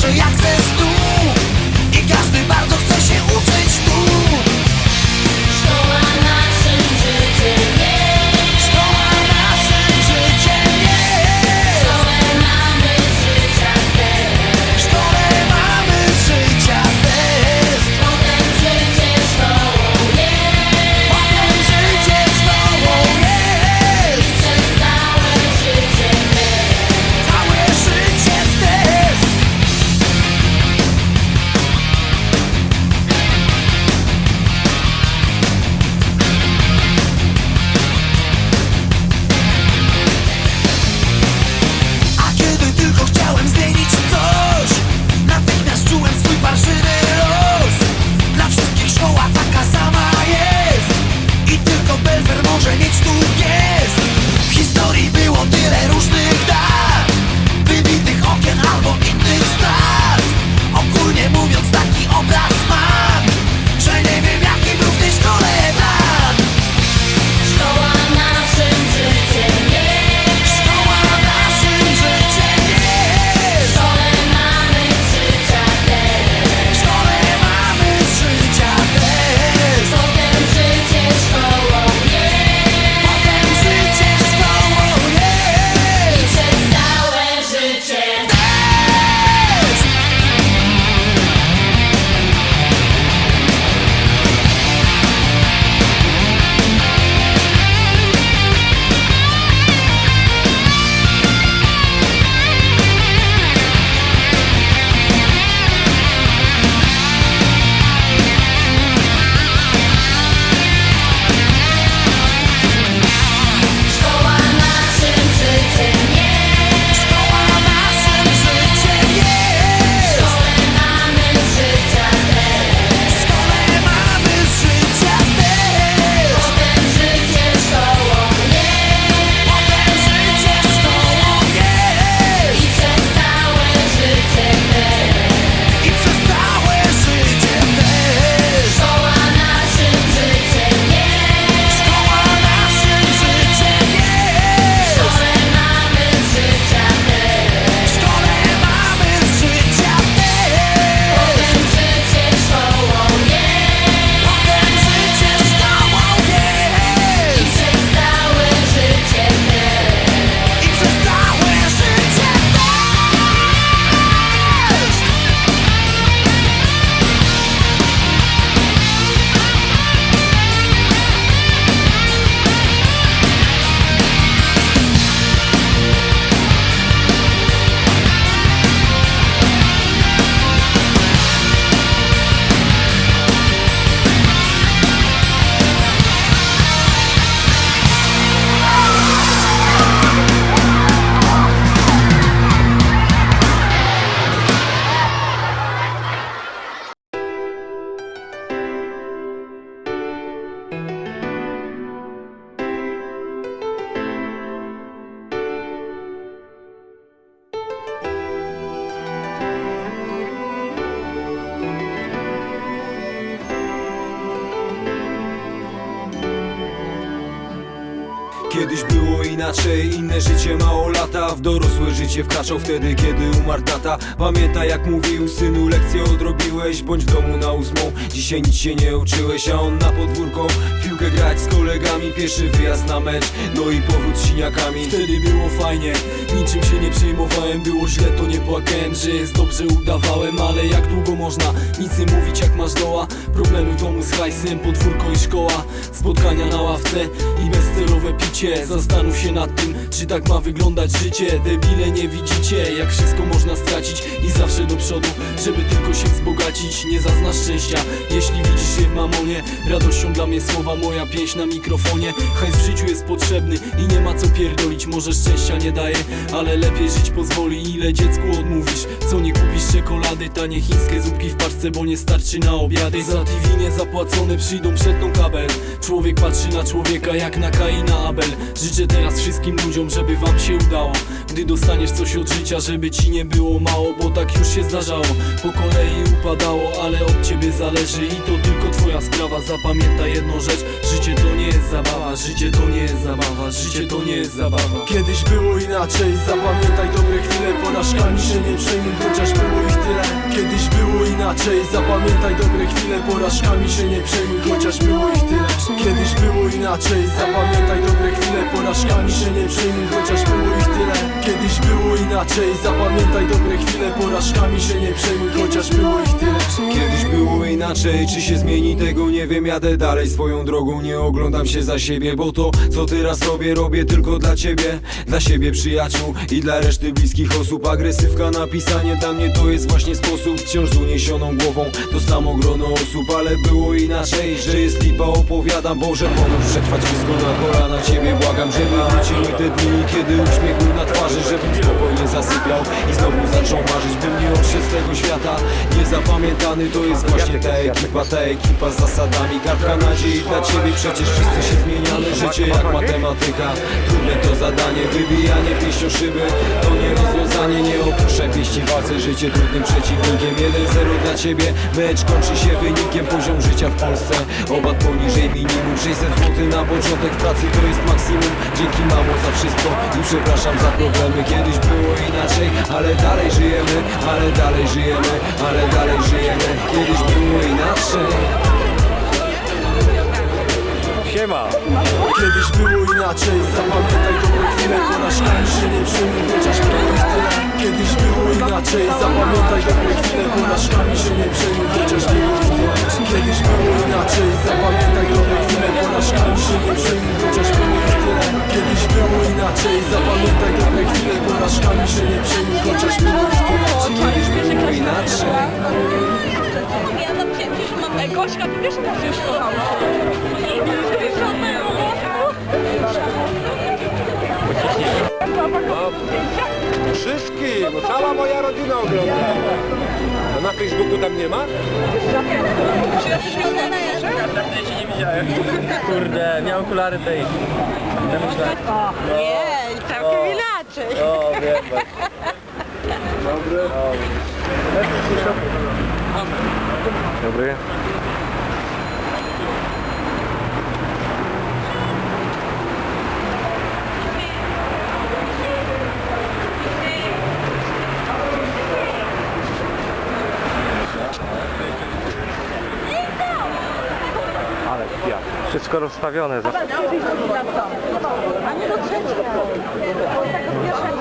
pokażę jak Inaczej, inne życie mało lata. W dorosłe życie wkraczał wtedy, kiedy umarł tata. Pamiętaj jak mówił, synu lekcję odrobiłeś Bądź w domu na ósmą, dzisiaj nic się nie uczyłeś A on na podwórko, piłkę grać z kolegami. Pierwszy wyjazd na mecz, no i powrót z siniakami. Wtedy było fajnie, niczym się nie przejmowałem. Było źle, to nie płakałem, że jest dobrze udawałem. Ale jak długo można nic nie mówić jak masz doła? Problemy w domu z hajsem, podwórko i szkoła. Spotkania na ławce i bezcelowe picie. Zastanów się nad tym, czy tak ma wyglądać życie. Debile nie widzicie, jak wszystko można stracić. I zawsze do przodu, żeby tylko się wzbogacić. Nie zaznasz szczęścia, jeśli widzisz się w mamonie. Radością dla mnie słowa moja pieśń na mikrofonie. Hajs w życiu jest potrzebny i nie ma co pierdolić. Może szczęścia nie daje, ale lepiej żyć pozwoli. Ile dziecku odmówisz, co nie kupisz czekolady? Tanie chińskie zupki w paczce, bo nie starczy na obiady. Za TV nie zapłacone przyjdą przetną kabel. Człowiek patrzy na człowieka jak na Kaina Abel. Życzę teraz wszystkim ludziom, żeby wam się udało. Gdy dostaniesz coś od życia, żeby ci nie było mało Bo tak już się zdarzało, po kolei upadało Ale od ciebie zależy i to tylko twoja sprawa. Zapamiętaj jedną rzecz, życie to nie jest zabawa Życie to nie jest zabawa, życie to nie jest zabawa. Kiedyś było inaczej, zapamiętaj dobre chwile Porażkami się nie przejmuj, chociaż było ich tyle. Kiedyś było inaczej, zapamiętaj dobre chwile Porażkami się nie przejmuj, chociaż było ich tyle. Kiedyś było inaczej, zapamiętaj dobre chwile Porażkami się nie przejmuj, chociaż było ich tyle. Kiedyś było inaczej, zapamiętaj dobre chwile Porażkami się nie przejmuj, chociaż było ich tyle inaczej, czy się zmieni tego nie wiem. Jadę dalej swoją drogą, nie oglądam się za siebie Bo to co teraz robię, robię tylko dla ciebie. Dla siebie przyjaciół i dla reszty bliskich osób. Agresywka napisanie dla mnie to jest właśnie sposób. Wciąż z uniesioną głową, to samo grono osób. Ale było inaczej, że jest lipa opowiadam. Boże pomóż przetrwać wszystko na kolana Ciebie. Błagam, żeby wróciły te dni Kiedy uśmiech był na twarzy, żebym spokojnie zasypiał I znowu zaczął marzyć, bym nie odszedł z tego świata. Niezapamiętany to jest właśnie ta ekipa Ta ekipa z zasadami Kartka nadziei dla Ciebie, przecież wszyscy się zmieniamy Życie jak matematyka, trudne to zadanie Wybijanie pięścią szyby, to nie rozwiązanie Nie opuszczaj pieści walce, życie trudnym przeciwnikiem. 1-0 dla Ciebie, mecz kończy się wynikiem. Poziom życia w Polsce, obat poniżej minimum. 600 zł na początek pracy to jest maksimum. Dzięki mamo za wszystko i przepraszam za problemy. Kiedyś było inaczej, ale dalej żyjemy Ale dalej żyjemy, ale dalej żyjemy. Kiedyś było inaczej Siema! Kiedyś było inaczej, zapamiętaj dobre chwile Porażkami się nie przejmuj, chociaż ich tyle. Kiedyś było inaczej, zapamiętaj dobre chwile Porażkami się nie przejmuj, chociaż było ich tyle. Kiedyś było inaczej, zapamiętaj dobre chwile Porażkami się nie przejmuj, chociaż ich tyle. Kiedyś było inaczej, zapamiętaj dobre chwile Porażkami się nie przejmuj, chociaż było Gośka, ty też nas już kochała. Wszystkim! No cała moja rodzina ogląda. A na Facebooku tam nie ma? Czy ja się nie widziałem? Kurde, miał okulary tej. Ja Nie, całkiem inaczej. o wiem. Dobry. Dobry. Ale ja. Wszystko rozstawione. Za... Szkolne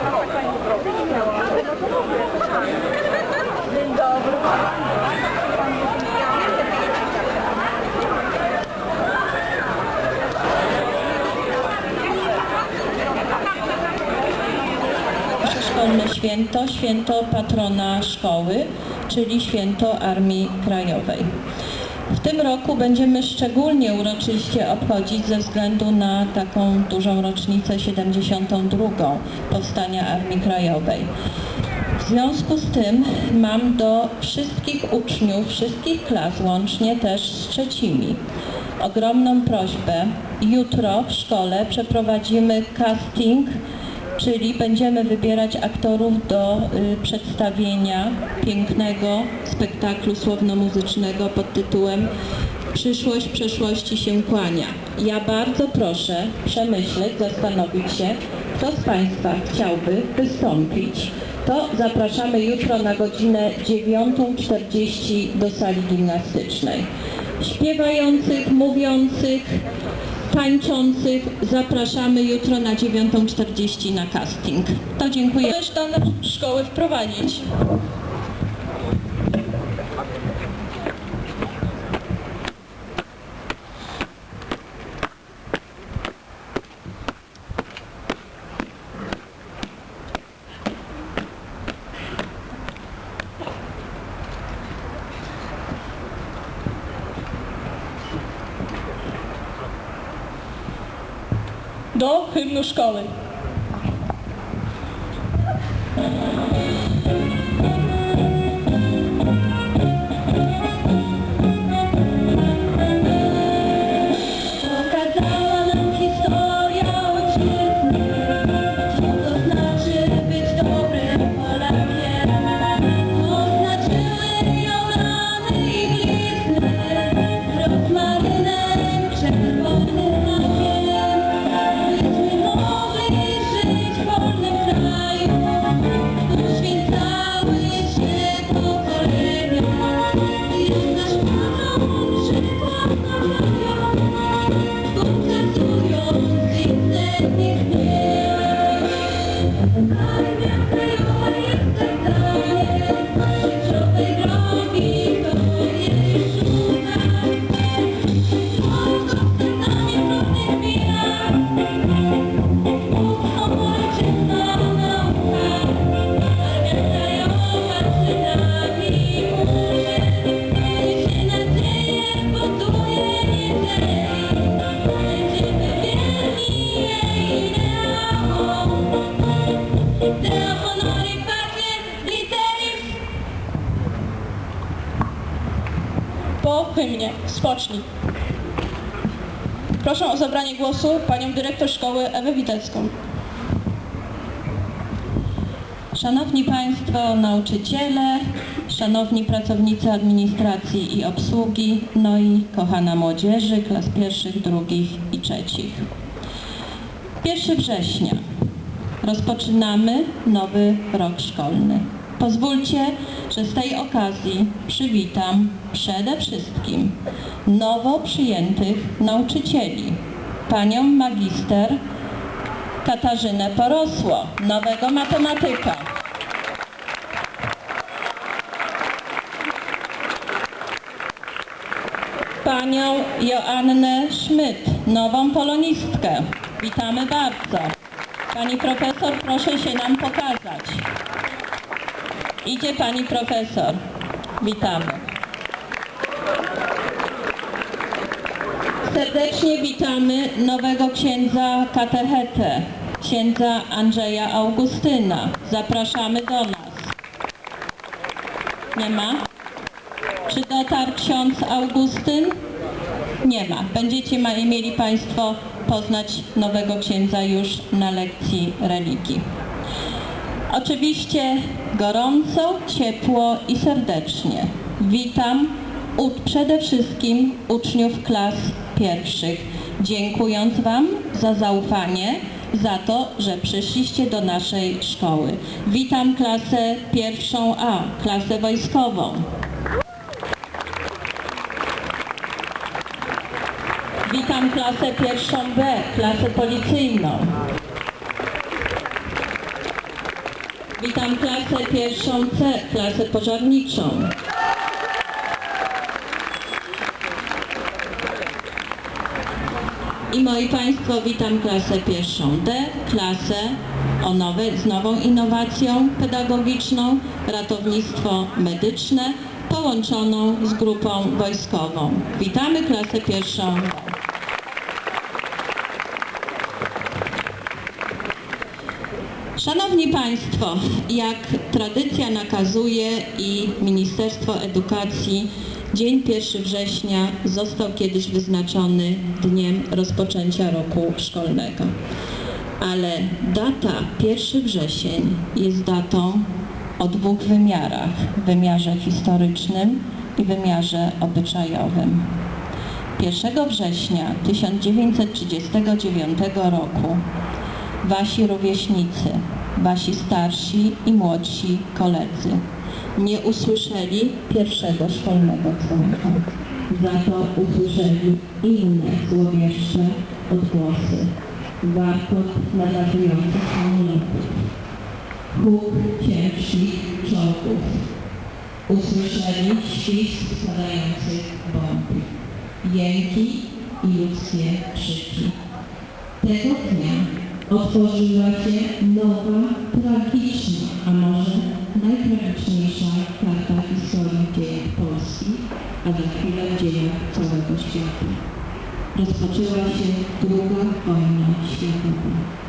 święto, święto patrona szkoły, czyli święto Armii Krajowej. W tym roku będziemy szczególnie uroczyście obchodzić ze względu na taką dużą rocznicę 72. powstania Armii Krajowej. W związku z tym mam do wszystkich uczniów, wszystkich klas, łącznie też z trzecimi, ogromną prośbę. Jutro w szkole przeprowadzimy casting czyli będziemy wybierać aktorów do y, przedstawienia pięknego spektaklu słowno-muzycznego pod tytułem Przyszłość przeszłości się kłania. Ja bardzo proszę przemyśleć, zastanowić się, kto z Państwa chciałby wystąpić. To zapraszamy jutro na godzinę 9.40 do sali gimnastycznej. Śpiewających, mówiących, tańczących zapraszamy jutro na 9.40 na casting. To dziękuję. Chcesz do szkoły wprowadzić. Do hymnu szkoły. Po hymnie. Spocznij. Proszę o zabranie głosu panią dyrektor szkoły Ewę Witecką. Szanowni Państwo nauczyciele, szanowni pracownicy administracji i obsługi, no i kochana młodzieży klas pierwszych, drugich i trzecich. 1 września rozpoczynamy nowy rok szkolny. Pozwólcie, z tej okazji przywitam przede wszystkim nowo przyjętych nauczycieli, panią magister Katarzynę Porosło, nowego matematyka. Panią Joannę Szmyt, nową polonistkę. Witamy bardzo. Pani profesor, proszę się nam pokazać. Idzie pani profesor. Witamy. Serdecznie witamy nowego księdza katechetę, księdza Andrzeja Augustyna. Zapraszamy do nas. Nie ma? Czy dotarł ksiądz Augustyn? Nie ma. Będziecie mieli Państwo poznać nowego księdza już na lekcji religii. Oczywiście gorąco, ciepło i serdecznie witam przede wszystkim uczniów klas pierwszych, dziękując Wam za zaufanie, za to, że przyszliście do naszej szkoły. Witam klasę pierwszą A, klasę wojskową. Witam klasę pierwszą B, klasę policyjną. Witam klasę pierwszą C, klasę pożarniczą. I moi Państwo, witam klasę pierwszą D, klasę o nowe, z nową innowacją pedagogiczną, ratownictwo medyczne, połączoną z grupą wojskową. Witamy klasę pierwszą D. Szanowni Państwo, jak tradycja nakazuje i Ministerstwo Edukacji, dzień 1 września został kiedyś wyznaczony dniem rozpoczęcia roku szkolnego. Ale data 1 wrzesień jest datą o dwóch wymiarach. Wymiarze historycznym i wymiarze obyczajowym. 1 września 1939 roku wasi rówieśnicy, wasi starsi i młodsi koledzy nie usłyszeli pierwszego szkolnego dzwonka. Za to usłyszeli inne złowieszcze odgłosy. Warkot nadarzających samolotów, huk ciężkich czołgów. Usłyszeli świst spadających bomb, jęki i ludzkie krzyki. Tego dnia otworzyła się nowa, tragiczna, a może najtragiczniejsza karta historii dziejów Polski, a za chwilę dziejów całego świata. Rozpoczęła się druga wojna światowa.